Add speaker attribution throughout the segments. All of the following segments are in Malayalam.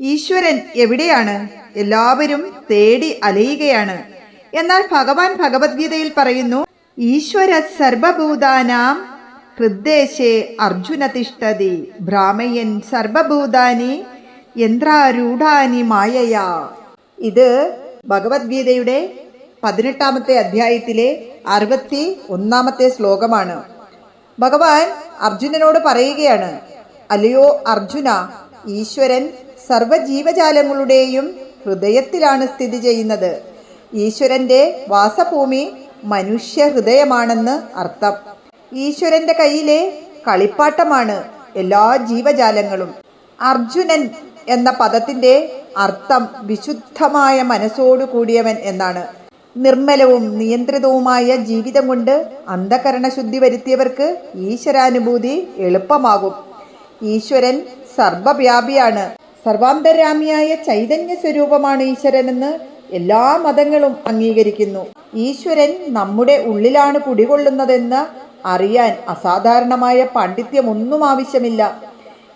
Speaker 1: ഈശ്വരൻ എവിടെയാണ്? എല്ലാവരും തേടി അലയുകയാണ്. എന്നാൽ ഭഗവാൻ ഭഗവത്ഗീതയിൽ പറയുന്നു ഈശ്വര സർവഭൂതാനാം ഹൃദ്ദേശേ അർജുന തിഷ്ടതി ഭ്രാമയൻ സർവഭൂതാനി യന്ത്രാരൂഢാനി മായയാ. ഇത് ഭഗവത്ഗീതയുടെ പതിനെട്ടാമത്തെ അധ്യായത്തിലെ അറുപത്തി ഒന്നാമത്തെ ശ്ലോകമാണ്. ഭഗവാൻ അർജുനനോട് പറയുകയാണ് അല്ലയോ അർജുന ഈശ്വരൻ സർവജീവജാലങ്ങളുടെയും ഹൃദയത്തിലാണ് സ്ഥിതി ചെയ്യുന്നത്. ഈശ്വരന്റെ വാസഭൂമി മനുഷ്യ ഹൃദയമാണെന്ന് അർത്ഥം. ഈശ്വരന്റെ കയ്യിലെ കളിപ്പാട്ടമാണ് എല്ലാ ജീവജാലങ്ങളും. അർജുനൻ എന്ന പദത്തിന്റെ അർത്ഥം വിശുദ്ധമായ മനസ്സോടു കൂടിയവൻ എന്നാണ്. നിർമ്മലവും നിയന്ത്രിതവുമായ ജീവിതം കൊണ്ട് അന്ധകരണ ശുദ്ധി വരുത്തിയവർക്ക് ഈശ്വരാനുഭൂതി എളുപ്പമാകും. ഈശ്വരൻ സർവവ്യാപിയാണ് സർവാന്തരാമിയായ ചൈതന്യ സ്വരൂപമാണ് ഈശ്വരനെന്ന് എല്ലാ മതങ്ങളും അംഗീകരിക്കുന്നു. ഈശ്വരൻ നമ്മുടെ ഉള്ളിലാണ് കുടികൊള്ളുന്നതെന്ന് അറിയാൻ അസാധാരണമായ പാണ്ഡിത്യമൊന്നും ആവശ്യമില്ല.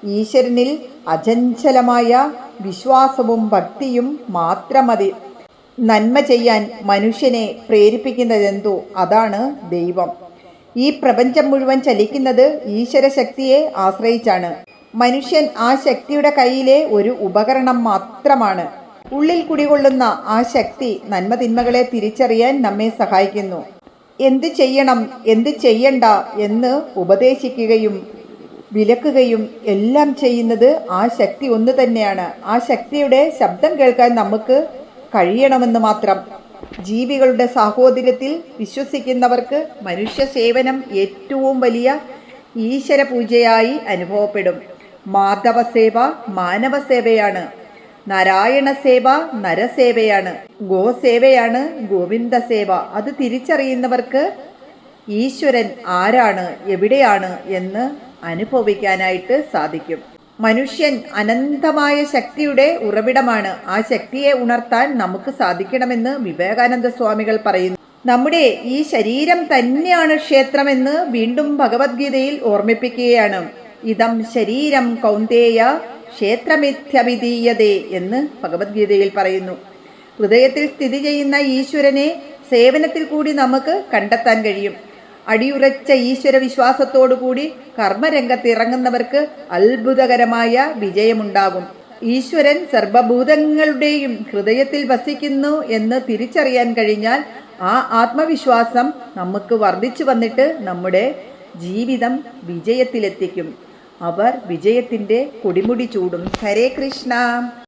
Speaker 1: ഈശ്വരനിൽ അചഞ്ചലമായ വിശ്വാസവും ഭക്തിയും മാത്രം മതി നന്മ ചെയ്യാൻ മനുഷ്യനെ പ്രേരിപ്പിക്കുന്നതെന്തോ അതാണ് ദൈവം. ഈ പ്രപഞ്ചം മുഴുവൻ ചലിക്കുന്നത് ഈശ്വര ശക്തിയെ ആശ്രയിച്ചാണ്. മനുഷ്യൻ ആ ശക്തിയുടെ കയ്യിലെ ഒരു ഉപകരണം മാത്രമാണ്. ഉള്ളിൽ കുടികൊള്ളുന്ന ആ ശക്തി നന്മ തിന്മകളെ തിരിച്ചറിയാൻ നമ്മെ സഹായിക്കുന്നു. എന്ത് ചെയ്യണം എന്ത് ചെയ്യണ്ട എന്ന് ഉപദേശിക്കുകയും വിലക്കുകയും എല്ലാം ചെയ്യുന്നത് ആ ശക്തി ഒന്ന് തന്നെയാണ്. ആ ശക്തിയുടെ ശബ്ദം കേൾക്കാൻ നമുക്ക് കഴിയണമെന്ന് മാത്രം. ജീവികളുടെ സാഹോദര്യത്തിൽ വിശ്വസിക്കുന്നവർക്ക് മനുഷ്യ സേവനം ഏറ്റവും വലിയ ഈശ്വര പൂജയായി അനുഭവപ്പെടും. മാധവ സേവ മാനവ സേവയാണ് നാരായണ സേവ നരസേവയാണ്. ഗോസേവയാണ് ഗോവിന്ദ സേവ അത് തിരിച്ചറിയുന്നവർക്ക് ഈശ്വരൻ ആരാണ് എവിടെയാണ് എന്ന് അനുഭവിക്കാനായിട്ട് സാധിക്കും. മനുഷ്യൻ അനന്തമായ ശക്തിയുടെ ഉറവിടമാണ്. ആ ശക്തിയെ ഉണർത്താൻ നമുക്ക് സാധിക്കണമെന്ന് വിവേകാനന്ദ സ്വാമികൾ പറയുന്നു. നമ്മുടെ ഈ ശരീരം തന്നെയാണ് ക്ഷേത്രമെന്ന് വീണ്ടും ഭഗവത്ഗീതയിൽ ഓർമ്മിപ്പിക്കുകയാണ്. ഇതം ശരീരം കൗന്ദേയ ക്ഷേത്രമിഥ്യവിധീയതേ എന്ന് ഭഗവത്ഗീതയിൽ പറയുന്നു. ഹൃദയത്തിൽ സ്ഥിതി ചെയ്യുന്ന ഈശ്വരനെ സേവനത്തിൽ കൂടി നമുക്ക് കണ്ടെത്താൻ കഴിയും. അടിയുറച്ച ഈശ്വര വിശ്വാസത്തോടുകൂടി കർമ്മരംഗത്ത് ഇറങ്ങുന്നവർക്ക് അത്ഭുതകരമായ വിജയമുണ്ടാകും. ഈശ്വരൻ സർവഭൂതങ്ങളുടെയും ഹൃദയത്തിൽ വസിക്കുന്നു എന്ന് തിരിച്ചറിയാൻ കഴിഞ്ഞാൽ ആ ആത്മവിശ്വാസം നമുക്ക് വർദ്ധിച്ചു വന്നിട്ട് നമ്മുടെ ജീവിതം വിജയത്തിലെത്തിക്കും. അവർ വിജയത്തിന്റെ കൊടിമുടി ചൂടും. ഹരേ കൃഷ്ണ.